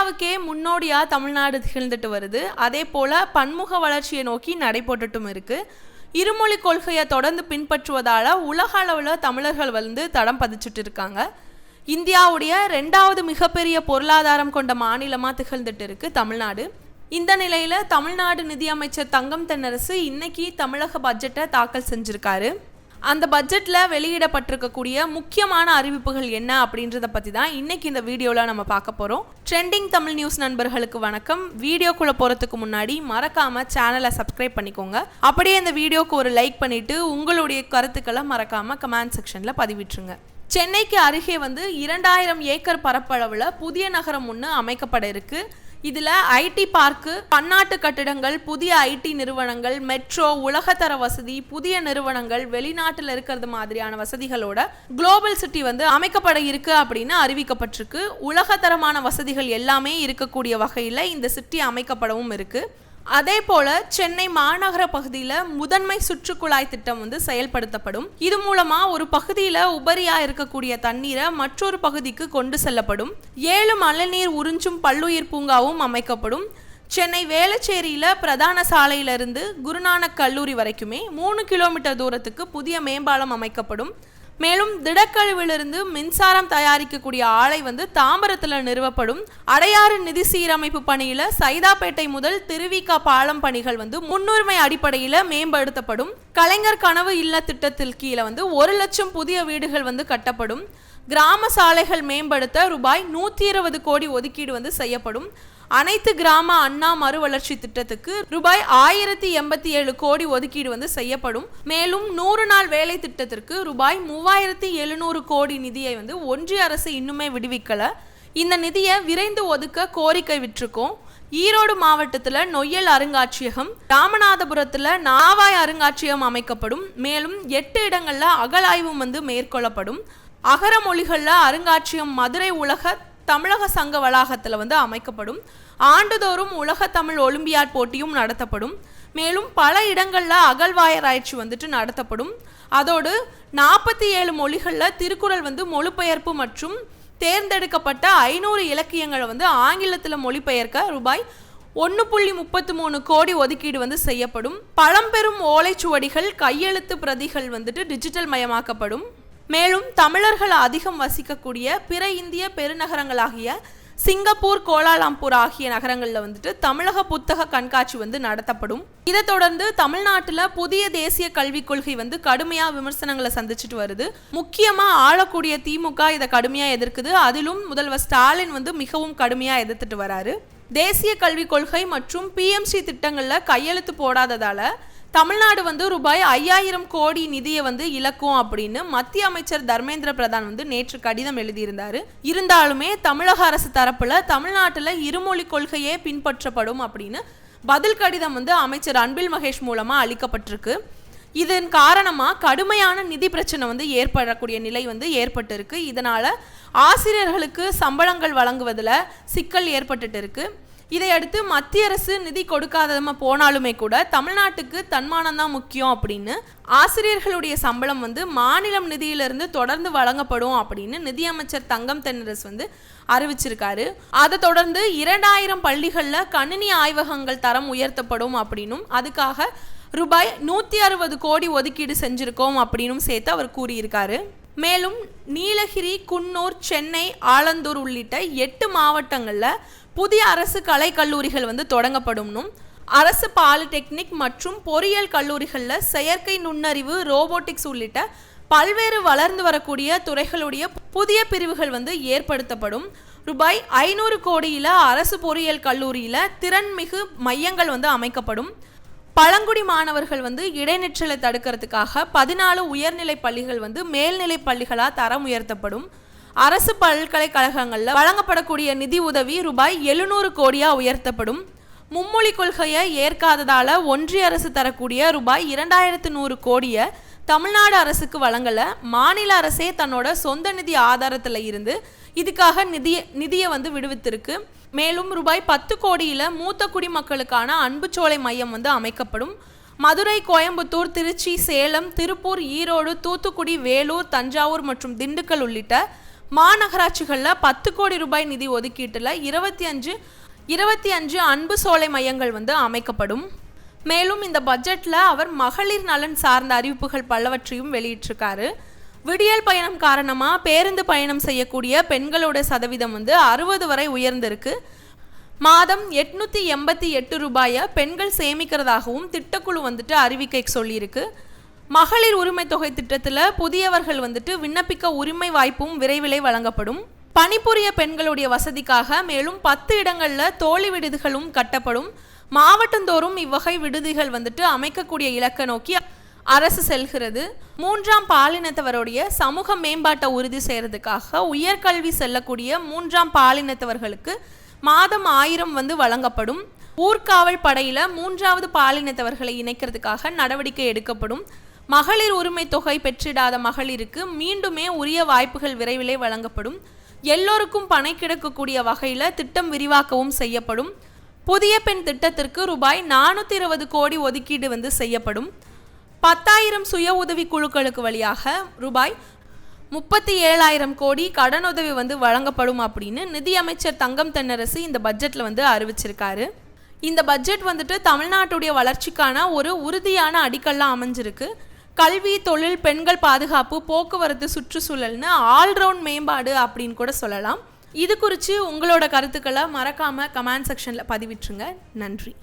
இந்தியாவுக்கே முன்னோடியாக தமிழ்நாடு திகழ்ந்துட்டு வருது. அதே போல் பன்முக வளர்ச்சியை நோக்கி நடைபோட்டுட்டும் இருக்குது இருமொழி கொள்கையை தொடர்ந்து பின்பற்றுவதால் உலக அளவில் தமிழர்கள் வந்து தடம் பதிச்சுட்டு இருக்காங்க. இந்தியாவுடைய ரெண்டாவது மிகப்பெரிய பொருளாதாரம் கொண்ட மாநிலமாக திகழ்ந்துட்டு இருக்கு தமிழ்நாடு. இந்த நிலையில் தமிழ்நாடு நிதியமைச்சர் தங்கம் தென்னரசு இன்னைக்கு தமிழக பட்ஜெட்டை தாக்கல் செஞ்சுருக்காரு. அந்த பட்ஜெட்டில் வெளியிடப்பட்டிருக்கக்கூடிய முக்கியமான அறிவிப்புகள் என்ன அப்படின்றத பற்றி தான் இன்னைக்கு இந்த வீடியோவில் நம்ம பார்க்க போகிறோம் ட்ரெண்டிங் தமிழ் நியூஸ் நண்பர்களுக்கு வணக்கம். வீடியோக்குள்ளே போகிறதுக்கு முன்னாடி மறக்காமல் சேனலை சப்ஸ்கிரைப் பண்ணிக்கோங்க. அப்படியே இந்த வீடியோக்கு ஒரு லைக் பண்ணிவிட்டு உங்களுடைய கருத்துக்களை மறக்காமல் கமெண்ட் செக்ஷனில் பதிவிட்டுருங்க. சென்னைக்கு அருகே வந்து இரண்டாயிரம் ஏக்கர் பரப்பளவில் புதிய நகரம் ஒன்று அமைக்கப்பட இருக்குது இதில் ஐடி பார்க்கு பன்னாட்டு கட்டிடங்கள் புதிய ஐடி நிறுவனங்கள் மெட்ரோ உலகத்தர வசதி புதிய நிறுவனங்கள் வெளிநாட்டில் இருக்கிறது மாதிரியான வசதிகளோட குளோபல் சிட்டி வந்து அமைக்கப்பட இருக்கு அப்படின்னு அறிவிக்கப்பட்டிருக்கு. உலகத்தரமான வசதிகள் எல்லாமே இருக்கக்கூடிய வகையில் இந்த சிட்டி அமைக்கப்படவும் இருக்கு. அதே போல சென்னை மாநகர பகுதியில் முதன்மை சுற்றுக்குழாய் திட்டம் வந்து செயல்படுத்தப்படும். இது மூலமா ஒரு பகுதியில் உபரியா இருக்கக்கூடிய தண்ணீரை மற்றொரு பகுதிக்கு கொண்டு செல்லப்படும். ஏழு மழைநீர் உறிஞ்சும் பல்லுயிர் பூங்காவும் அமைக்கப்படும். சென்னை வேளச்சேரியில் பிரதான சாலையிலிருந்து குருநானக் கல்லூரி வரைக்குமே மூணு கிலோமீட்டர் தூரத்துக்கு புதிய மேம்பாலம் அமைக்கப்படும். மேலும் திடக்கழிவிலிருந்து மின்சாரம் தயாரிக்கக்கூடிய ஆலை வந்து தாம்பரத்தில் நிறுவப்படும். அடையாறு நிதி சீரமைப்பு பணியில் சைதாப்பேட்டை முதல் திருவிகா பாலம் பணிகள் வந்து முன்னுரிமை அடிப்படையில் மேம்படுத்தப்படும். கலைஞர் கனவு இல்ல திட்டத்தில் கீழே வந்து ஒரு லட்சம் புதிய வீடுகள் வந்து கட்டப்படும். கிராம சாலைகள் மேம்படுத்த ரூபாய் நூற்றி இருபது கோடி ஒதுக்கீடு வந்து செய்யப்படும். அனைத்து கிராம அண்ணா மறுவளர்ச்சி திட்டத்துக்கு ரூபாய் ஆயிரத்தி எண்பத்தி ஏழு கோடி ஒதுக்கீடு வந்து செய்யப்படும். மேலும் நூறு நாள் வேலை திட்டத்திற்கு ரூபாய் மூவாயிரத்தி எழுநூறு கோடி நிதியை வந்து ஒன்றிய அரசு இன்னுமே விடுவிக்கல. இந்த நிதியை விரைந்து ஒதுக்க கோரிக்கை விட்டுருக்கோம். ஈரோடு மாவட்டத்தில் நொய்யல் அருங்காட்சியகம் ராமநாதபுரத்தில் நாவாய் அருங்காட்சியகம் அமைக்கப்படும். மேலும் எட்டு இடங்களில் அகலாய்வும் வந்து மேற்கொள்ளப்படும். அகர மொழிகளில் அருங்காட்சியகம் மதுரை உலக தமிழக சங்க வளாகத்தில் வந்து அமைக்கப்படும். ஆண்டுதோறும் உலக தமிழ் ஒலிம்பியாட் போட்டியும் நடத்தப்படும். மேலும் பல இடங்களில் அகழ்வாயராய்ச்சி வந்துட்டு நடத்தப்படும். அதோடு நாற்பத்தி ஏழு மொழிகளில் திருக்குறள் வந்து மொழிபெயர்ப்பு மற்றும் தேர்ந்தெடுக்கப்பட்ட ஐநூறு இலக்கியங்களை வந்து ஆங்கிலத்தில் மொழிபெயர்க்க ரூபாய் ஒன்று புள்ளி முப்பத்து மூணு கோடி ஒதுக்கீடு வந்து செய்யப்படும். பழம்பெரும் ஓலைச்சுவடிகள் கையெழுத்து பிரதிகள் வந்துட்டு டிஜிட்டல் மயமாக்கப்படும். மேலும் தமிழர்கள் அதிகம் வசிக்கக்கூடிய பிற இந்திய பெருநகரங்களாகிய சிங்கப்பூர் கோலாலம்பூர் ஆகிய நகரங்களில் வந்துட்டு தமிழக புத்தக கண்காட்சி வந்து நடத்தப்படும். இதை தொடர்ந்து தமிழ்நாட்டில் புதிய தேசிய கல்விக் கொள்கை வந்து கடுமையாக விமர்சனங்களை சந்திச்சுட்டு வருது. முக்கியமாக ஆளக்கூடிய திமுக இதை கடுமையாக எதிர்க்குது. அதிலும் முதல்வர் ஸ்டாலின் வந்து மிகவும் கடுமையாக எதிர்த்துட்டு வராரு. தேசிய கல்விக் கொள்கை மற்றும் பிஎம்சி திட்டங்களில் கையெழுத்து போடாததால தமிழ்நாடு வந்து ரூபாய் ஐயாயிரம் கோடி நிதியை வந்து இழக்கும் அப்படின்னு மத்திய அமைச்சர் தர்மேந்திர பிரதான் வந்து நேற்று கடிதம் எழுதியிருந்தார். இருந்தாலுமே தமிழக அரசு தரப்பில் தமிழ்நாட்டில் இருமொழி கொள்கையே பின்பற்றப்படும் அப்படின்னு பதில் கடிதம் வந்து அமைச்சர் அன்பில் மகேஷ் மூலமாக அளிக்கப்பட்டிருக்கு. இதன் காரணமாக கடுமையான நிதி பிரச்சனை வந்து ஏற்படக்கூடிய நிலை வந்து ஏற்பட்டிருக்கு. இதனால் ஆசிரியர்களுக்கு சம்பளங்கள் வழங்குவதில் சிக்கல் ஏற்பட்டுட்டு இருக்குது இதையடுத்து மத்திய அரசு நிதி கொடுக்காதமா போனாலுமே கூட தமிழ்நாட்டுக்கு தன்மானம் தான் முக்கியம் அப்படின்னு ஆசிரியர்களுடைய சம்பளம் வந்து மாநிலம் நிதியிலிருந்து தொடர்ந்து வழங்கப்படும் அப்படின்னு நிதியமைச்சர் தங்கம் தென்னரசு வந்து அறிவிச்சிருக்காரு. அதை தொடர்ந்து இரண்டாயிரம் பள்ளிகளில் கணினி ஆய்வகங்கள் தரம் உயர்த்தப்படும் அப்படின்னும் அதுக்காக ரூபாய் நூற்றி அறுபது கோடி ஒதுக்கீடு செஞ்சுருக்கோம் அப்படின்னும் சேர்த்து அவர் கூறியிருக்காரு. மேலும் நீலகிரி குன்னூர் சென்னை ஆலந்தூர் உள்ளிட்ட எட்டு மாவட்டங்களில் புதிய அரசு கலை கல்லூரிகள் வந்து தொடங்கப்படும்னும் அரசு பாலிடெக்னிக் மற்றும் பொறியியல் கல்லூரிகளில் செயற்கை நுண்ணறிவு ரோபோட்டிக்ஸ் உள்ளிட்ட பல்வேறு வளர்ந்து வரக்கூடிய துறைகளுடைய புதிய பிரிவுகள் வந்து ஏற்படுத்தப்படும். ரூபாய் ஐநூறு கோடியில் அரசு பொறியியல் கல்லூரியில் திறன்மிகு மையங்கள் வந்து அமைக்கப்படும். பழங்குடி மாணவர்கள் வந்து இடைநிற்றலை தடுக்கிறதுக்காக பதினாலு உயர்நிலை பள்ளிகள் வந்து மேல்நிலை பள்ளிகளாக தரம் உயர்த்தப்படும். அரசு பல்கலைக்கழகங்களில் வழங்கப்படக்கூடிய நிதி உதவி ரூபாய் எழுநூறு கோடியாக உயர்த்தப்படும். மும்மொழி கொள்கையை ஏற்காததால் ஒன்றிய அரசு தரக்கூடிய ரூபாய் இரண்டாயிரத்து நூறு கோடியை தமிழ்நாடு அரசுக்கு வழங்கலை. மாநில அரசே தன்னோட சொந்த நிதி ஆதாரத்தில் இருந்து இதுக்காக நிதிய நிதியை வந்து விடுவித்திருக்கு. மேலும் ரூபாய் பத்து கோடியில் மூத்த குடிமக்களுக்கான அன்புச்சோலை மையம் வந்து அமைக்கப்படும். மதுரை கோயம்புத்தூர் திருச்சி சேலம் திருப்பூர் ஈரோடு தூத்துக்குடி வேலூர் தஞ்சாவூர் மற்றும் திண்டுக்கல் உள்ளிட்ட மாநகராட்சிகளில் பத்து கோடி ரூபாய் நிதி ஒதுக்கீட்டில் இருபத்தி அஞ்சு இருபத்தி அஞ்சு அன்பு சோலை மையங்கள் வந்து அமைக்கப்படும். மேலும் இந்த பட்ஜெட்டில் அவர் மகளிர் நலன் சார்ந்த அறிவிப்புகள் பலவற்றையும் வெளியிட்டிருக்காரு. விடியல் பயணம் காரணமாக பேருந்து பயணம் செய்யக்கூடிய பெண்களோட சதவீதம் வந்து அறுபது வரை உயர்ந்திருக்கு. மாதம் எட்நூற்றி எண்பத்தி எட்டு ரூபாயை பெண்கள் சேமிக்கிறதாகவும் திட்டக்குழு வந்துட்டு அறிவிக்கை சொல்லியிருக்கு. மகளிர் உரிமை தொகை திட்டத்தில் புதியவர்கள் வந்துட்டு விண்ணப்பிக்க உரிமை வாய்ப்பும் விரைவில் வழங்கப்படும். பணிபுரிய பெண்களுடைய வசதிக்காக மேலும் பத்து இடங்களில் தோழி விடுதிகளும் கட்டப்படும். மாவட்டந்தோறும் இவ்வகை விடுதிகள் வந்துட்டு அமைக்கக்கூடிய இலக்கை நோக்கி அரசு செல்கிறது. மூன்றாம் பாலினத்தவருடைய சமூக மேம்பாட்டை உறுதி செய்கிறதுக்காக உயர்கல்வி செல்லக்கூடிய மூன்றாம் பாலினத்தவர்களுக்கு மாதம் ஆயிரம் வந்து வழங்கப்படும். ஊர்காவல் படையில் மூன்றாவது பாலினத்தவர்களை இணைக்கிறதுக்காக நடவடிக்கை எடுக்கப்படும். மகளிர் உரிமை தொகை பெற்றிடாத மகளிருக்கு மீண்டுமே உரிய வாய்ப்புகள் விரைவிலே வழங்கப்படும். எல்லோருக்கும் பணை கிடக்கக்கூடிய வகையில் திட்டம் விரிவாக்கவும் செய்யப்படும். புதிய பெண் திட்டத்திற்கு ரூபாய் நானூற்றி இருபது கோடி ஒதுக்கீடு வந்து செய்யப்படும். பத்தாயிரம் சுய உதவி குழுக்களுக்கு வழியாக ரூபாய் முப்பத்தி ஏழாயிரம் கோடி கடனுதவி வந்து வழங்கப்படும் அப்படின்னு நிதியமைச்சர் தங்கம் தென்னரசு இந்த பட்ஜெட்டில் வந்து அறிவிச்சிருக்காரு. இந்த பட்ஜெட் வந்துட்டு தமிழ்நாட்டுடைய வளர்ச்சிக்கான ஒரு உறுதியான அடிக்கல்லாம் அமைஞ்சிருக்கு. கல்வி தொழில் பெண்கள் பாதுகாப்பு போக்குவரத்து சுற்றுச்சூழல்னு ஆல்ரவுண்ட் மேம்பாடு அப்படின்னு கூட சொல்லலாம். இது குறித்து உங்களோட கருத்துக்களை மறக்காமல் கமெண்ட் செக்ஷனில் பதிவிட்டுருங்க. நன்றி.